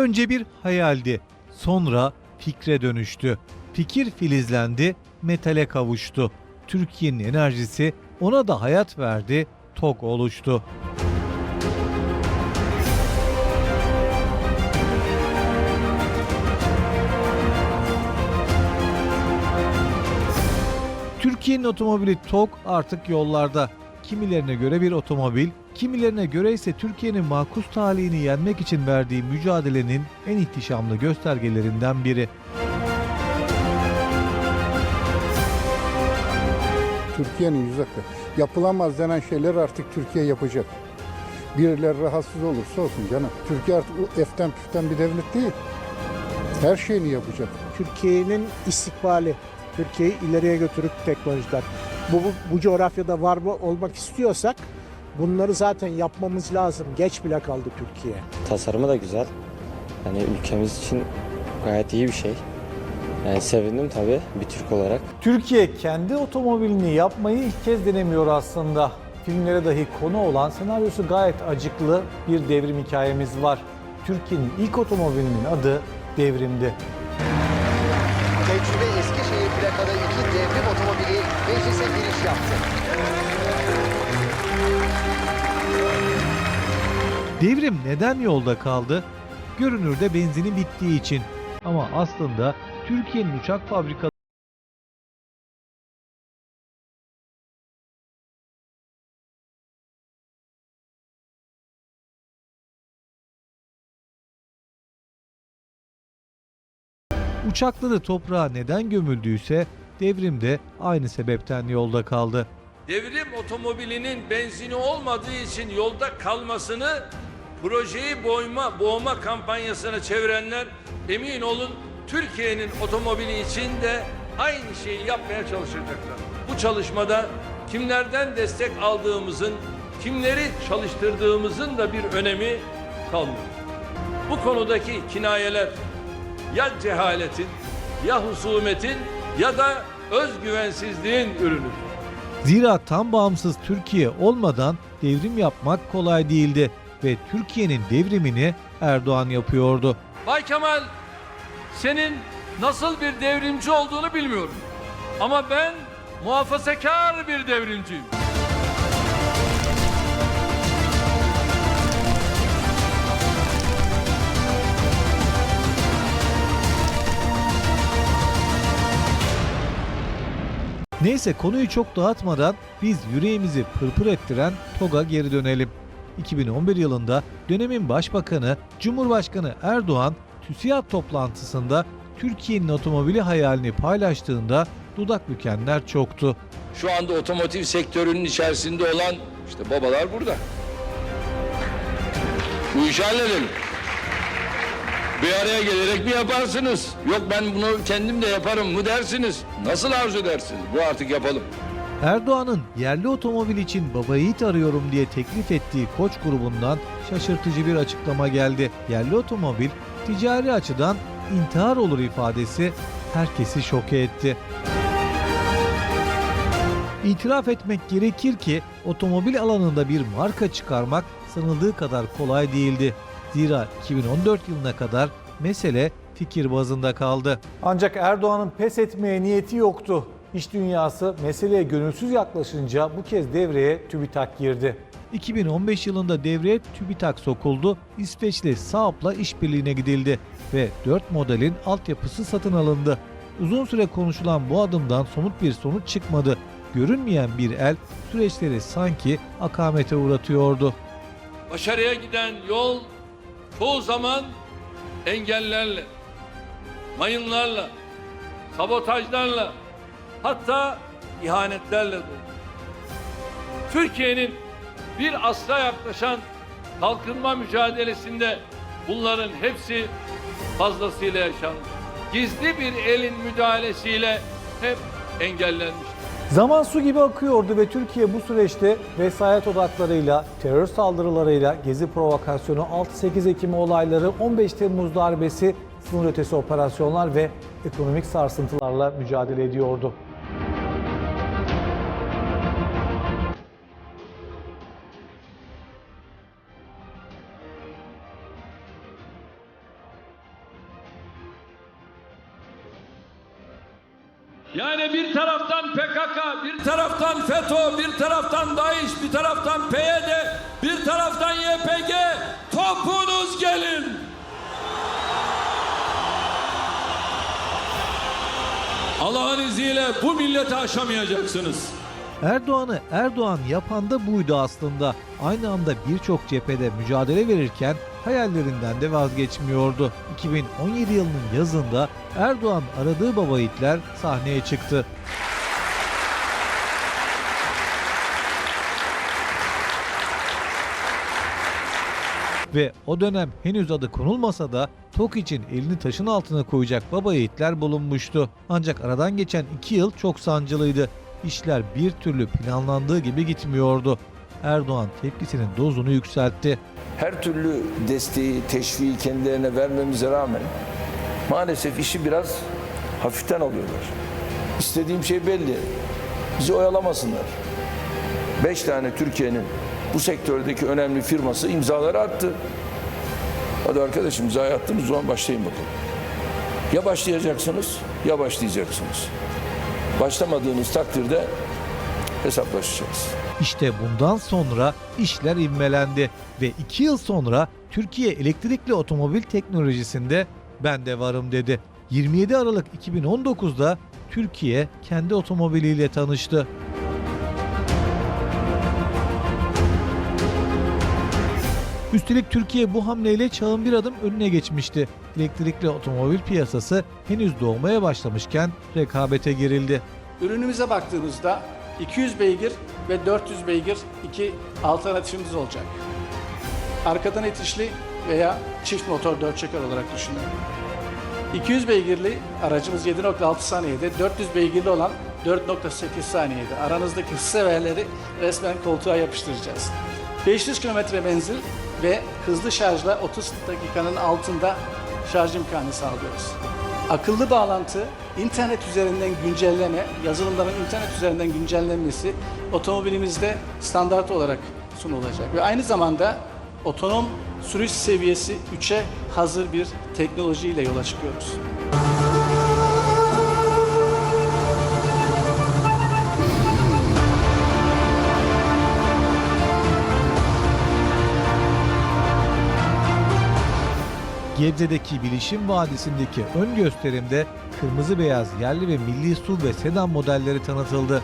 Önce bir hayaldi, sonra fikre dönüştü. Fikir filizlendi, metale kavuştu. Türkiye'nin enerjisi ona da hayat verdi, TOG oluştu. Türkiye'nin otomobili TOG artık yollarda. Kimilerine göre bir otomobil, kimilerine göre ise Türkiye'nin makus talihini yenmek için verdiği mücadelenin en ihtişamlı göstergelerinden biri. Türkiye'nin yüz hakkı. Yapılamaz denen şeyler artık Türkiye yapacak. Birileri rahatsız olursa olsun canım. Türkiye artık o eften püften bir devlet değil. Her şeyini yapacak. Türkiye'nin istikbali, Türkiye'yi ileriye götürüp teknolojiler. Bu, bu, bu coğrafyada var mı olmak istiyorsak bunları zaten yapmamız lazım. Geç bile kaldı Türkiye. Tasarımı da güzel. Yani ülkemiz için gayet iyi bir şey. Yani sevindim tabii bir Türk olarak. Türkiye kendi otomobilini yapmayı ilk kez denemiyor aslında. Filmlere dahi konu olan senaryosu gayet acıklı bir devrim hikayemiz var. Türkiye'nin ilk otomobilinin adı Devrim'di. Tecrübe Eskişehir plakalı iki devrim otomobili meclise giriş yaptı. Devrim neden yolda kaldı? Görünürde benzini bittiği için. Ama aslında Türkiye'nin uçak fabrikaları Uçakları toprağa neden gömüldüyse devrimde aynı sebepten yolda kaldı. devrim otomobilinin benzini olmadığı için yolda kalmasını projeyi boyma, boğma kampanyasına çevirenler emin olun Türkiye'nin otomobili için de aynı şeyi yapmaya çalışacaklar. Bu çalışmada kimlerden destek aldığımızın, kimleri çalıştırdığımızın da bir önemi kalmıyor. Bu konudaki kinayeler ya cehaletin, ya husumetin ya da özgüvensizliğin ürünüdür. Zira tam bağımsız Türkiye olmadan devrim yapmak kolay değildi ve Türkiye'nin devrimini Erdoğan yapıyordu. Bay Kemal senin nasıl bir devrimci olduğunu bilmiyorum. Ama ben muhafazakar bir devrimciyim. Neyse konuyu çok dağıtmadan biz yüreğimizi pırpır ettiren TOG'a geri dönelim. 2011 yılında dönemin başbakanı Cumhurbaşkanı Erdoğan TÜSİAD toplantısında Türkiye'nin otomobili hayalini paylaştığında dudak bükenler çoktu. Şu anda otomotiv sektörünün içerisinde olan işte babalar burada. Bu işi halledelim. Bir araya gelerek mi yaparsınız? Yok ben bunu kendim de yaparım mı dersiniz? Nasıl arzu edersiniz? Bu artık yapalım. Erdoğan'ın yerli otomobil için baba yiğit arıyorum diye teklif ettiği Koç grubundan şaşırtıcı bir açıklama geldi. Yerli otomobil ticari açıdan intihar olur ifadesi herkesi şoke etti. İtiraf etmek gerekir ki otomobil alanında bir marka çıkarmak sanıldığı kadar kolay değildi. Zira 2014 yılına kadar mesele fikir bazında kaldı. Ancak Erdoğan'ın pes etmeye niyeti yoktu. İş dünyası meseleye gönülsüz yaklaşınca bu kez devreye TÜBİTAK girdi. 2015 yılında devreye TÜBİTAK sokuldu, İsveçli Saab'la işbirliğine gidildi ve 4 modelin altyapısı satın alındı. Uzun süre konuşulan bu adımdan somut bir sonuç çıkmadı. Görünmeyen bir el süreçleri sanki akamete uğratıyordu. Başarıya giden yol çoğu zaman engellerle, mayınlarla, sabotajlarla, hatta ihanetlerle dolu. Türkiye'nin bir asra yaklaşan kalkınma mücadelesinde bunların hepsi fazlasıyla yaşanmış. Gizli bir elin müdahalesiyle hep engellenmiştir. Zaman su gibi akıyordu ve Türkiye bu süreçte vesayet odaklarıyla, terör saldırılarıyla, gezi provokasyonu, 6-8 Ekim olayları, 15 Temmuz darbesi, sınır ötesi operasyonlar ve ekonomik sarsıntılarla mücadele ediyordu. Yani bir taraftan PKK, bir taraftan FETÖ, bir taraftan DAEŞ, bir taraftan PYD, bir taraftan YPG. Topunuz gelin. Allah'ın izniyle bu milleti aşamayacaksınız. Erdoğan'ı Erdoğan yapan da buydu aslında. Aynı anda birçok cephede mücadele verirken hayallerinden de vazgeçmiyordu. 2017 yılının yazında Erdoğan aradığı baba Hitler sahneye çıktı. Ve o dönem henüz adı konulmasa da TOK için elini taşın altına koyacak baba yiğitler bulunmuştu. Ancak aradan geçen iki yıl çok sancılıydı. İşler bir türlü planlandığı gibi gitmiyordu. Erdoğan tepkisinin dozunu yükseltti. her türlü desteği, teşviği kendilerine vermemize rağmen maalesef işi biraz hafiften alıyorlar. İstediğim şey belli. Bizi oyalamasınlar. Beş tane Türkiye'nin bu sektördeki önemli firması imzaları attı. Hadi arkadaşım imzayı attınız o zaman başlayın bakalım. Ya başlayacaksınız ya başlayacaksınız. Başlamadığınız takdirde hesaplaşacağız. İşte bundan sonra işler ivmelendi ve iki yıl sonra Türkiye elektrikli otomobil teknolojisinde ben de varım dedi. 27 Aralık 2019'da Türkiye kendi otomobiliyle tanıştı. Üstelik Türkiye bu hamleyle çağın bir adım önüne geçmişti. Elektrikli otomobil piyasası henüz doğmaya başlamışken rekabete girildi. Ürünümüze baktığımızda 200 beygir ve 400 beygir iki alternatifimiz olacak. Arkadan itişli veya çift motor 4 çeker olarak düşünün. 200 beygirli aracımız 7.6 saniyede, 400 beygirli olan 4.8 saniyede. Aranızdaki hız severleri resmen koltuğa yapıştıracağız. 500 kilometre menzil ve hızlı şarjla 30 dakikanın altında şarj imkanı sağlıyoruz. Akıllı bağlantı, internet üzerinden güncelleme, yazılımların internet üzerinden güncellenmesi otomobilimizde standart olarak sunulacak. Ve aynı zamanda otonom sürüş seviyesi 3'e hazır bir teknolojiyle yola çıkıyoruz. Gebze'deki Bilişim Vadisi'ndeki ön gösterimde kırmızı beyaz yerli ve milli SUV ve sedan modelleri tanıtıldı.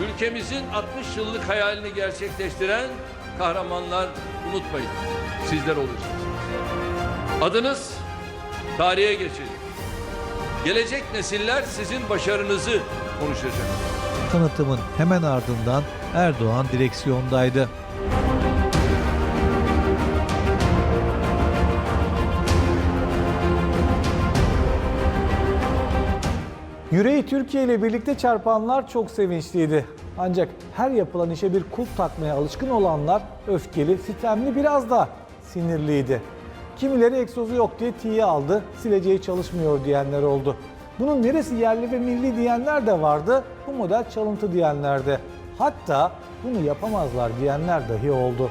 Ülkemizin 60 yıllık hayalini gerçekleştiren kahramanlar unutmayın. Sizler olacaksınız. Adınız tarihe geçecek. Gelecek nesiller sizin başarınızı konuşacak. Tanıtımın hemen ardından Erdoğan direksiyondaydı. Yüreği Türkiye ile birlikte çarpanlar çok sevinçliydi. Ancak her yapılan işe bir kulp takmaya alışkın olanlar öfkeli, sitemli biraz da sinirliydi. Kimileri egzozu yok diye tiye aldı, sileceği çalışmıyor diyenler oldu. Bunun neresi yerli ve milli diyenler de vardı, bu model çalıntı diyenler de. Hatta bunu yapamazlar diyenler dahi oldu.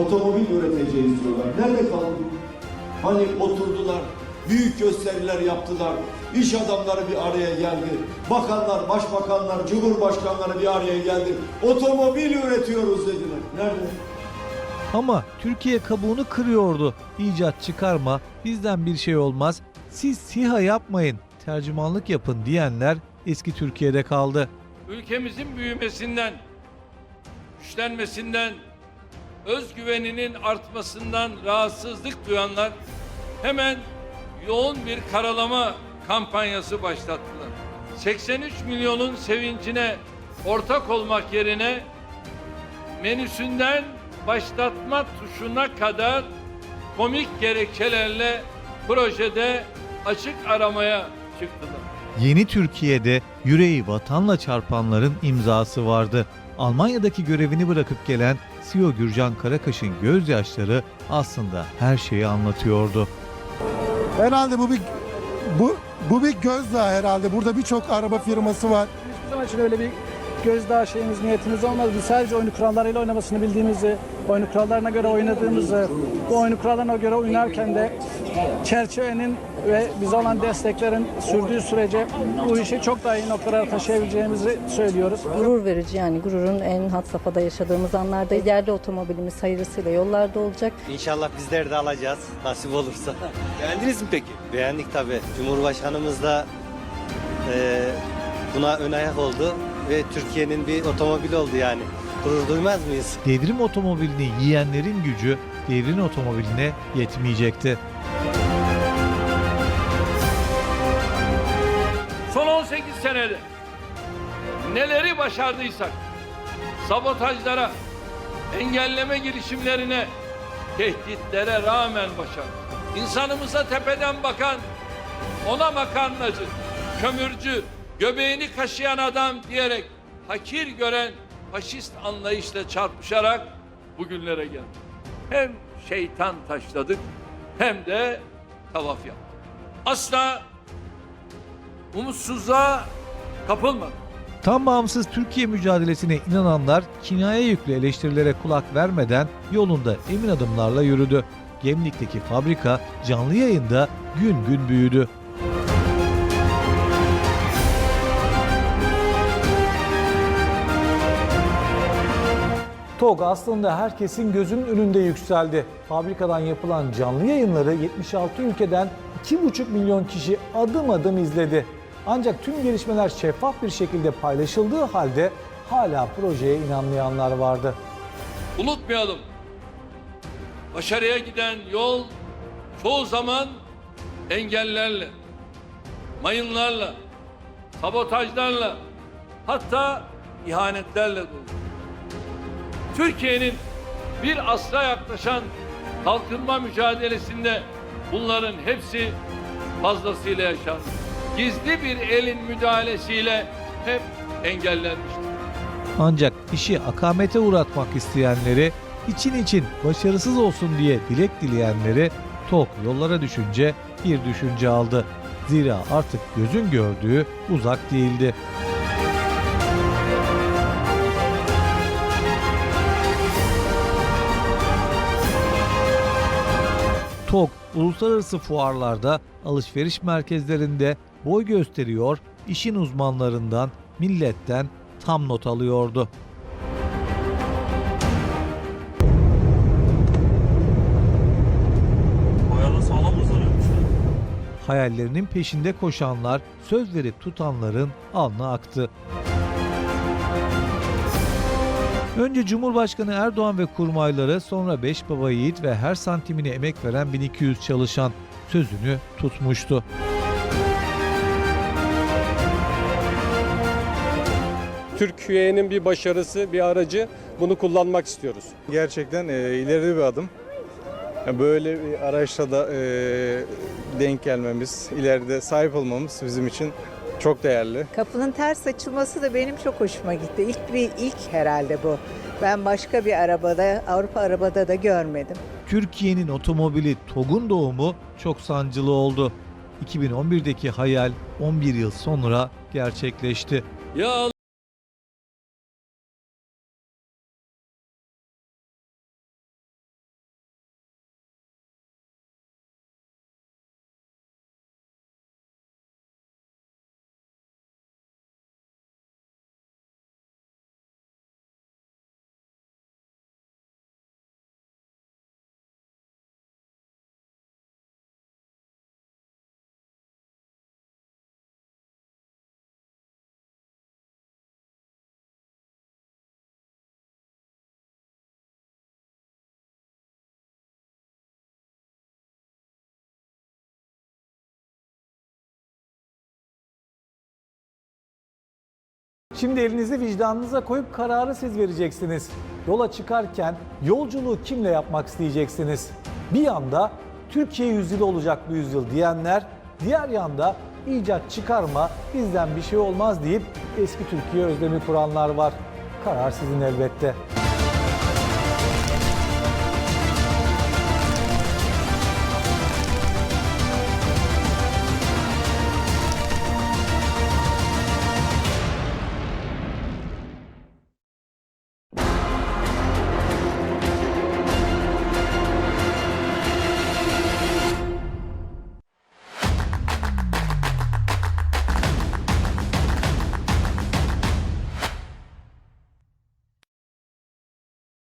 otomobil üreteceğiz diyorlar. Nerede kaldı? Hani oturdular, büyük gösteriler yaptılar, iş adamları bir araya geldi, bakanlar, başbakanlar, cumhurbaşkanları bir araya geldi. Otomobil üretiyoruz dediler. Nerede? Ama Türkiye kabuğunu kırıyordu. İcat çıkarma, bizden bir şey olmaz, siz SİHA yapmayın, tercümanlık yapın diyenler eski Türkiye'de kaldı. Ülkemizin büyümesinden, güçlenmesinden, özgüveninin artmasından rahatsızlık duyanlar hemen yoğun bir karalama kampanyası başlattılar. 83 milyonun sevincine ortak olmak yerine menüsünden başlatma tuşuna kadar komik gerekçelerle projede açık aramaya çıktılar. Yeni Türkiye'de yüreği vatanla çarpanların imzası vardı. Almanya'daki görevini bırakıp gelen CEO Gürcan Karakaş'ın gözyaşları aslında her şeyi anlatıyordu. Herhalde bu bir bu bu bir gözdağı herhalde. Burada birçok araba firması var. Hiçbir zaman için öyle bir gözdağı şeyimiz, niyetimiz olmadı. Biz sadece oyunu kurallarıyla oynamasını bildiğimizi, oyunu kurallarına göre oynadığımızı, bu oyunu kurallarına göre oynarken de çerçevenin ve bize olan desteklerin sürdüğü sürece bu işi çok daha iyi noktalara taşıyabileceğimizi söylüyoruz. Gurur verici yani gururun en had safhada yaşadığımız anlarda yerli otomobilimiz hayırlısıyla yollarda olacak. İnşallah bizler de alacağız nasip olursa. Beğendiniz mi peki? Beğendik tabii. Cumhurbaşkanımız da eee, buna ön ayak oldu ve Türkiye'nin bir otomobili oldu yani. Gurur duymaz mıyız? Devrim otomobilini yiyenlerin gücü devrin otomobiline yetmeyecekti. Son 18 senede neleri başardıysak sabotajlara, engelleme girişimlerine, tehditlere rağmen başardık. İnsanımıza tepeden bakan, ona makarnacı, kömürcü, göbeğini kaşıyan adam diyerek hakir gören faşist anlayışla çarpışarak bugünlere geldik. Hem şeytan taşladık hem de tavaf yaptık. Asla umutsuzluğa kapılmadık. Tam bağımsız Türkiye mücadelesine inananlar kinaye yüklü eleştirilere kulak vermeden yolunda emin adımlarla yürüdü. Gemlik'teki fabrika canlı yayında gün gün büyüdü. TOG aslında herkesin gözünün önünde yükseldi. Fabrikadan yapılan canlı yayınları 76 ülkeden 2,5 milyon kişi adım adım izledi. Ancak tüm gelişmeler şeffaf bir şekilde paylaşıldığı halde hala projeye inanmayanlar vardı. Unutmayalım. Başarıya giden yol çoğu zaman engellerle, mayınlarla, sabotajlarla, hatta ihanetlerle dolu. Türkiye'nin bir asra yaklaşan kalkınma mücadelesinde bunların hepsi fazlasıyla yaşandı. Gizli bir elin müdahalesiyle hep engellenmiştir. Ancak işi akamete uğratmak isteyenleri, için için başarısız olsun diye dilek dileyenleri TOK yollara düşünce bir düşünce aldı. Zira artık gözün gördüğü uzak değildi. TOK uluslararası fuarlarda, alışveriş merkezlerinde boy gösteriyor, işin uzmanlarından, milletten tam not alıyordu. Hayallerinin peşinde koşanlar, söz verip tutanların alnı aktı. Önce Cumhurbaşkanı Erdoğan ve kurmayları, sonra beş baba yiğit ve her santimine emek veren 1200 çalışan sözünü tutmuştu. Türkiye'nin bir başarısı, bir aracı. Bunu kullanmak istiyoruz. Gerçekten e, ileri bir adım. Böyle bir araçla da e, denk gelmemiz, ileride sahip olmamız bizim için çok değerli. Kapının ters açılması da benim çok hoşuma gitti. İlk bir ilk herhalde bu. Ben başka bir arabada, Avrupa arabada da görmedim. Türkiye'nin otomobili TOG'un doğumu çok sancılı oldu. 2011'deki hayal 11 yıl sonra gerçekleşti. Ya Şimdi elinizi vicdanınıza koyup kararı siz vereceksiniz. Yola çıkarken yolculuğu kimle yapmak isteyeceksiniz? Bir yanda Türkiye yüzyılı olacak bu yüzyıl diyenler, diğer yanda icat çıkarma bizden bir şey olmaz deyip eski Türkiye özlemi kuranlar var. Karar sizin elbette.